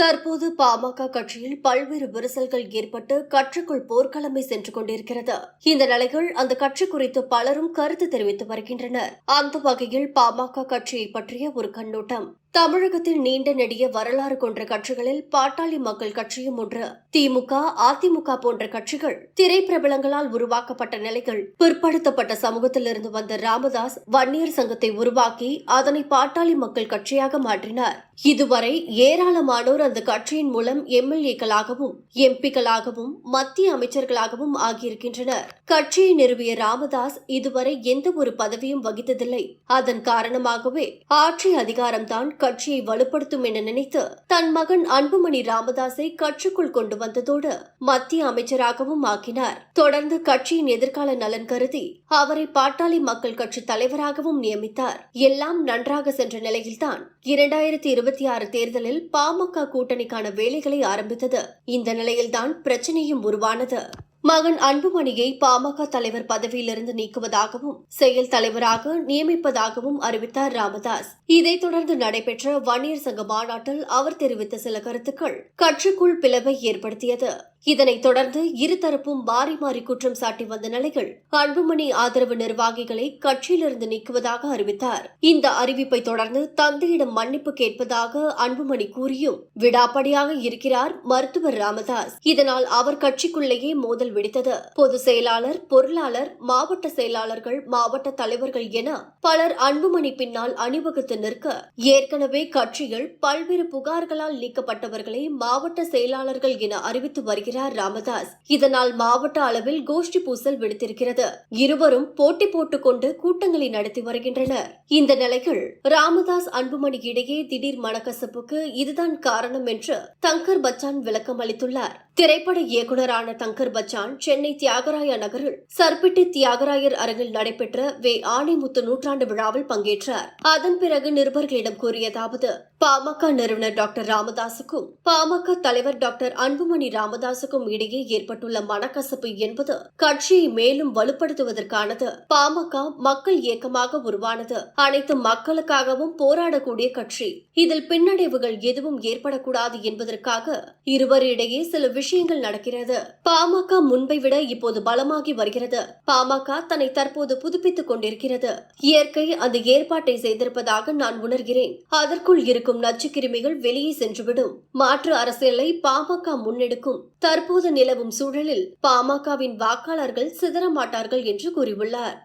தற்போது பாமக கட்சியில் பல்வேறு விரிசல்கள் ஏற்பட்டு கட்சிக்குள் போர்க்களமை சென்று கொண்டிருக்கிறது. இந்த நிலையில் அந்த கட்சி குறித்து பலரும் கருத்து தெரிவித்து வருகின்றனர். அந்த வகையில் பாமக கட்சியை பற்றிய ஒரு கண்ணோட்டம். தமிழகத்தில் நீண்ட நெடிய வரலாறு கொண்ட கட்சிகளில் பாட்டாளி மக்கள் கட்சியும் ஒன்று. திமுக அதிமுக போன்ற கட்சிகள் திரைப்பிரபலங்களால் உருவாக்கப்பட்ட நிலைகள் பிற்படுத்தப்பட்ட சமூகத்திலிருந்து வந்த ராமதாஸ் வன்னியர் சங்கத்தை உருவாக்கி அதனை பாட்டாளி மக்கள் கட்சியாக மாற்றினார். இதுவரை ஏராளமானோர் அந்த கட்சியின் மூலம் எம்எல்ஏக்களாகவும் எம்பிக்களாகவும் மத்திய அமைச்சர்களாகவும் ஆகியிருக்கின்றனர். கட்சியை நிறுவிய ராமதாஸ் இதுவரை எந்த ஒரு பதவியும் வகித்ததில்லை. அதன் காரணமாகவே ஆட்சி அதிகாரம்தான் கட்சியை வலுப்படுத்தும் என நினைத்து தன் மகன் அன்புமணி ராமதாஸை கட்சிக்குள் கொண்டு வந்ததோடு மத்திய அமைச்சராகவும் ஆக்கினார். தொடர்ந்து கட்சியின் எதிர்கால நலன் கருதி அவரை பாட்டாளி மக்கள் கட்சி தலைவராகவும் நியமித்தார். எல்லாம் நன்றாக சென்ற நிலையில்தான் இரண்டாயிரத்தி இருபத்தி ஆறு தேர்தலில் பாமக கூட்டணிக்கான வேலைகளை ஆரம்பித்தது. இந்த நிலையில்தான் பிரச்சனையும் உருவானது. மகன் அன்புமணியை பாமக தலைவர் பதவியிலிருந்து நீக்குவதாகவும் செயல் தலைவராக நியமிப்பதாகவும் அறிவித்தார் ராமதாஸ். இதைத் தொடர்ந்து நடைபெற்ற வன்னியர் சங்க மாநாட்டில் அவர் தெரிவித்த சில கருத்துக்கள் கட்சிக்குள் பிளவை ஏற்படுத்தியது. இதனைத் தொடர்ந்து இருதரப்பும் மாறி மாறி குற்றம் சாட்டி வந்த நிலையில் அன்புமணி ஆதரவு நிர்வாகிகளை கட்சியிலிருந்து நீக்குவதாக அறிவித்தார். இந்த அறிவிப்பை தொடர்ந்து தந்தையிடம் மன்னிப்பு கேட்பதாக அன்புமணி கூறியும் விடாப்படியாக இருக்கிறார் மருத்துவர் ராமதாஸ். இதனால் அவர் கட்சிக்குள்ளேயே மோதல் வெடித்தது. பொதுச் செயலாளர் பொருளாளர் மாவட்ட செயலாளர்கள் மாவட்ட தலைவர்கள் என பலர் அன்புமணி பின்னால் அணிவகுத்து நிற்க ஏற்கனவே கட்சியில் பல்வேறு புகார்களால் நீக்கப்பட்டவர்களை மாவட்ட செயலாளர்கள் என அறிவித்து வருகிறார் ராமதாஸ். இதனால் மாவட்ட அளவில் கோஷ்டி பூசல் வெடித்திருக்கிறது. இருவரும் போட்டி போட்டுக் கொண்டு கூட்டங்களை நடத்தி வருகின்றனர். இந்த நிலையில் ராமதாஸ் அன்புமணி இடையே திடீர் மனக்கசப்புக்கு இதுதான் காரணம் என்று தங்கர் பச்சான் விளக்கம் அளித்துள்ளார். திரைப்பட இயக்குநரான தங்கர் பச்சான் சென்னை தியாகராய நகரில் சர்பிட்டி தியாகராயர் அரங்கில் நடைபெற்ற வே ஆணைமுத்து நூற்றாண்டு விழாவில் பங்கேற்றார். அதன் பிறகு நிருபர்களிடம் கூறியதாவது பாமக நிறுவனர் டாக்டர் ராமதாசுக்கும் பாமக தலைவர் டாக்டர் அன்புமணி ராமதாசுக்கும் இடையே ஏற்பட்டுள்ள மனக்கசப்பு என்பது கட்சியை மேலும் வலுப்படுத்துவதற்கானது. பாமக மக்கள் இயக்கமாக உருவானது. அனைத்து மக்களுக்காகவும் போராடக்கூடிய கட்சி. இதில் பின்னடைவுகள் எதுவும் ஏற்படக்கூடாது என்பதற்காக இருவரிடையே சில விஷயம் விஷயங்கள் நடக்கிறது. பாமக முன்பை விட இப்போது பலமாகி வருகிறது. பாமக தன்னை தற்போது புதுப்பித்துக் கொண்டிருக்கிறது. இயற்கை அந்த ஏற்பாட்டை செய்திருப்பதாக நான் உணர்கிறேன். அதற்குள் இருக்கும் நச்சுக்கிருமிகள் வெளியே சென்றுவிடும். மாற்று அரசியலை பாமக முன்னெடுக்கும். தற்போது நிலவும் சூழலில் பாமகவின் வாக்காளர்கள் சிதற மாட்டார்கள் என்று கூறியுள்ளார்.